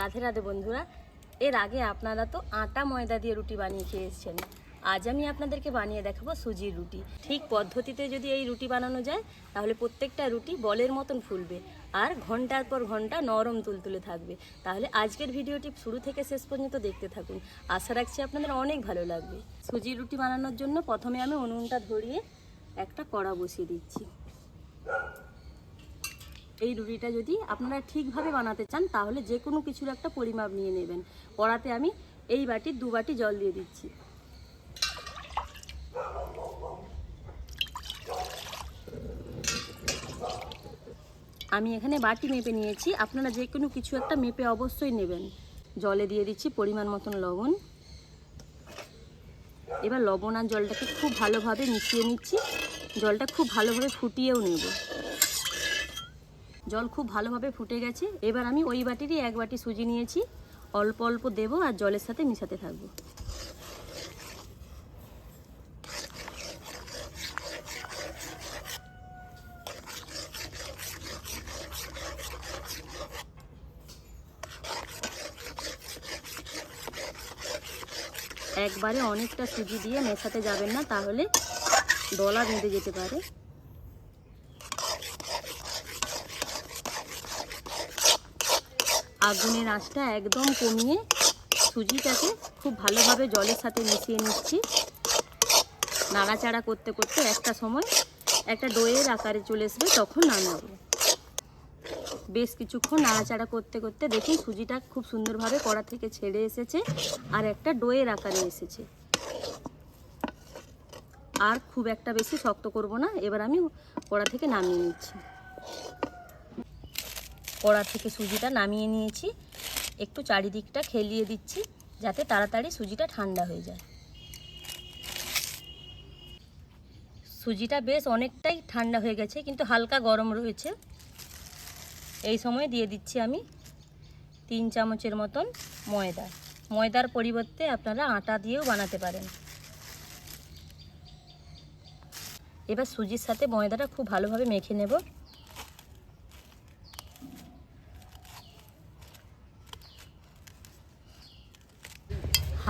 রাধে রাধে বন্ধুরা, এর আগে আপনারা তো আটা ময়দা দিয়ে রুটি বানিয়ে খেয়ে আজ আমি আপনাদেরকে বানিয়ে দেখাবো সুজির রুটি। ঠিক পদ্ধতিতে যদি এই রুটি বানানো যায়, তাহলে প্রত্যেকটা রুটি বলের মতন ফুলবে আর ঘণ্টার পর ঘণ্টা নরম তুলতুলে থাকবে। তাহলে আজকের ভিডিওটি শুরু থেকে শেষ পর্যন্ত দেখতে থাকুন। আশা রাখছি আপনাদের অনেক ভালো লাগবে। সুজির রুটি বানানোর জন্য প্রথমে আমি উনুনটা ধরিয়ে একটা কড়া বসিয়ে দিচ্ছি। এই রুটিটা যদি আপনারা ঠিকভাবে বানাতে চান, তাহলে যে কোনো কিছুর একটা পরিমাপ নিয়ে নেবেন। কড়াতে আমি এই বাটির দু বাটি জল দিয়ে দিচ্ছি। আমি এখানে বাটি মেপে নিয়েছি। আপনারা যে কোনো কিছু একটা মেপে অবশ্যই নেবেন। জলে দিয়ে দিচ্ছি পরিমাণ মতন লবণ। এবার লবণ আর জলটাকে খুব ভালোভাবে মিশিয়ে নিচ্ছি। জলটা খুব ভালোভাবে ফুটিয়েও নেব। জল খুব ভালোভাবে ফুটে গেছে। এবার আমি ওই বাটিরই এক বাটি সুজি নিয়েছি। অল্প অল্প দেবো আর জলের সাথে মিশাতে থাকব। একবারে অনেকটা সুজি দিয়ে মেশাতে যাবেন না, তাহলে দলা বেঁধে যেতে পারে। আগুনের আঁচটা একদম কমিয়ে সুজিটাকে খুব ভালোভাবে জলের সাথে মিশিয়ে নিচ্ছি। নাড়াচাড়া করতে করতে একটা সময় একটা ডোয়ের আকারে চলে আসবে তখন নামাবো। বেশ কিছুক্ষণ নাড়াচাড়া করতে করতে দেখি সুজিটা খুব সুন্দরভাবে কড়া থেকে ছেড়ে এসেছে আর একটা ডোয়ের আকারে এসেছে। আর খুব একটা বেশি শক্ত করব না, এবার আমি কড়া থেকে নামিয়ে নিচ্ছি। কড়া থেকে সুজিটা নামিয়ে নিয়েছি। একটু চারিদিকটা খেলিয়ে দিচ্ছি যাতে তাড়াতাড়ি সুজিটা ঠান্ডা হয়ে যায়। সুজিটা বেশ অনেকটাই ঠান্ডা হয়ে গেছে, কিন্তু হালকা গরম রয়েছে। এই সময় দিয়ে দিচ্ছি আমি তিন চামচের মতন ময়দা। ময়দার পরিবর্তে আপনারা আটা দিয়েও বানাতে পারেন। এবার সুজির সাথে ময়দাটা খুব ভালোভাবে মেখে নেব।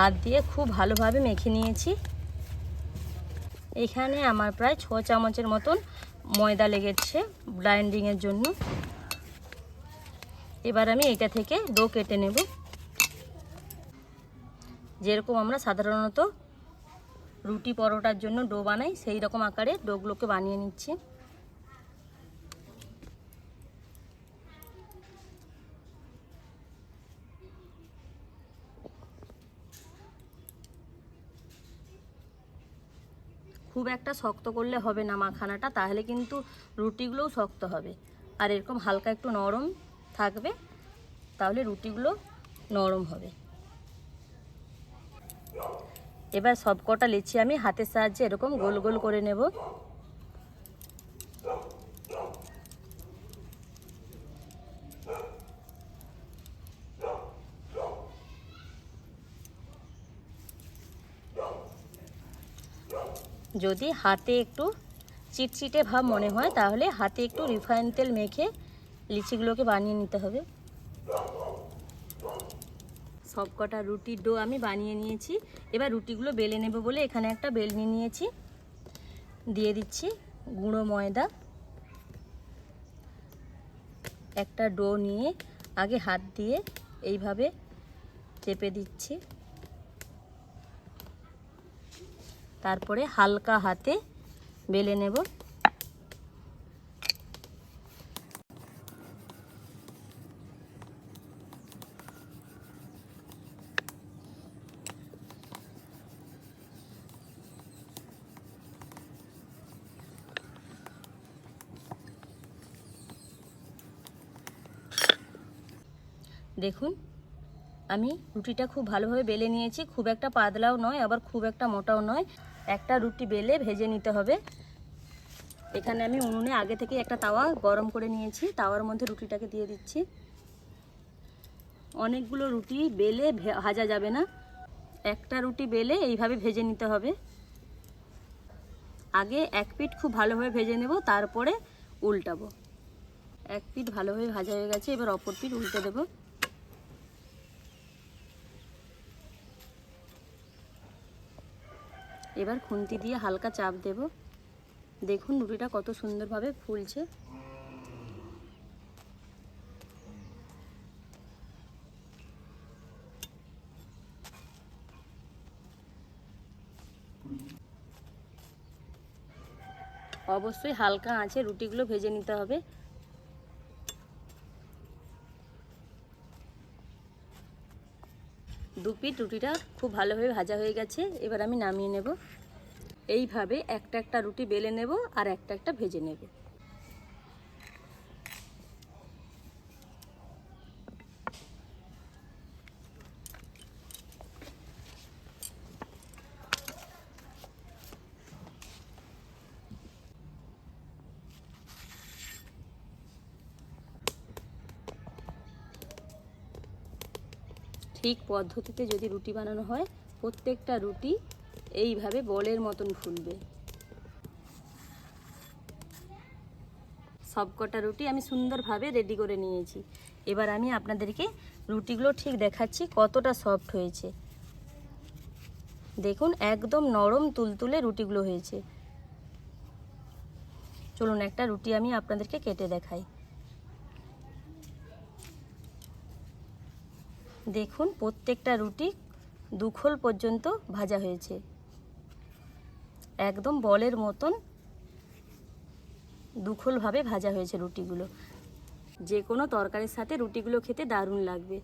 হাত দিয়ে খুব ভালোভাবে মেখে নিয়েছি। এখানে আমার প্রায় ছ চামচের মতন ময়দা লেগেছে ব্লাইন্ডিংয়ের জন্য। এবার আমি এটা থেকে ডো কেটে নেব। যেরকম আমরা সাধারণত রুটি পরোটার জন্য ডো বানাই সেই রকম আকারে ডোগুলোকে বানিয়ে নিচ্ছি। খুব একটা শক্ত করলে হবে না মাখানাটা, তাহলে কিন্তু রুটিগুলোও শক্ত হবে। আর এরকম হালকা একটু নরম থাকবে, তাহলে রুটিগুলো নরম হবে। এবার সব কটা লিচি আমি হাতের সাহায্যে এরকম গোল গোল করে নেব। যদি হাতে একটু চিটচিটে ভাব মনে হয়, তাহলে হাতে একটু রিফাইন তেল মেখে লিচিগুলোকে বানিয়ে নিতে হবে। সব কটা রুটির ডো আমি বানিয়ে নিয়েছি। এবার রুটিগুলো বেলে নেব বলে এখানে একটা বেলনি নিয়েছি। দিয়ে দিচ্ছি গুঁড়ো ময়দা। একটা ডো নিয়ে আগে হাত দিয়ে এইভাবে চেপে দিচ্ছি। তারপরে হালকা হাতে বেলে নেব। দেখুন, আমি রুটিটা খুব ভালোভাবে বেলে নিয়েছি। খুব একটা পাতলাও নয়, আবার খুব একটা মোটাও নয়। একটা রুটি বেলে ভেজে নিতে হবে। এখানে আমি উনুনে আগে থেকে একটা তাওয়া গরম করে নিয়েছি। তাওয়ার মধ্যে রুটিটাকে দিয়ে দিচ্ছি। অনেকগুলো রুটি বেলে ভাজা যাবে না। একটা রুটি বেলে এইভাবে ভেজে নিতে হবে। আগে এক পিঠ খুব ভালোভাবে ভেজে নেব, তারপরে উল্টাবো। এক পিঠ ভালোভাবে ভাজা হয়ে গেছে, এবার অপর পিঠ উল্টে দেবো। এবার খুন্তি দিয়ে হালকা চাপ দেব। দেখুন রুটিটা কত সুন্দরভাবে ফুলছে। অবশ্যই হালকা আঁচে রুটিগুলো ভেজে নিতে হবে। দু পিট রুটিটা খুব ভালোভাবে ভাজা হয়ে গেছে, এবার আমি নামিয়ে নেব। এইভাবে একটা একটা রুটি বেলে নেব আর একটা একটা ভেজে নেব। ঠিক পদ্ধতিতে যদি রুটি বানানো হয়, প্রত্যেকটা রুটি এইভাবে বলের মতন ফুলবে। সবকটা রুটি আমি সুন্দরভাবে রেডি করে নিয়েছি। এবার আমি আপনাদেরকে রুটিগুলো ঠিক দেখাচ্ছি কতটা সফট হয়েছে। দেখুন, একদম নরম তুলতুলে রুটিগুলো হয়েছে। চলুন একটা রুটি আমি আপনাদেরকে কেটে দেখাই। দেখুন, প্রত্যেকটা রুটি দুখোল পর্যন্ত ভাজা হয়েছে। একদম বলের মতন দুখোলভাবে ভাজা হয়েছে রুটিগুলো। যে কোনো তরকারির সাথে রুটিগুলো খেতে দারুণ লাগবে।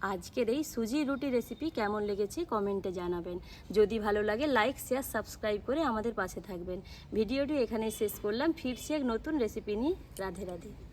আজকের এই সুজি রুটি রেসিপি কেমন লেগেছে কমেন্টে জানাবেন। যদি ভালো লাগে, লাইক, শেয়ার, সাবস্ক্রাইব করে আমাদের পাশে থাকবেন। ভিডিওটি এখানেই শেষ করলাম। ফিরছি এক নতুন রেসিপি নিয়ে। রাধে রাধে।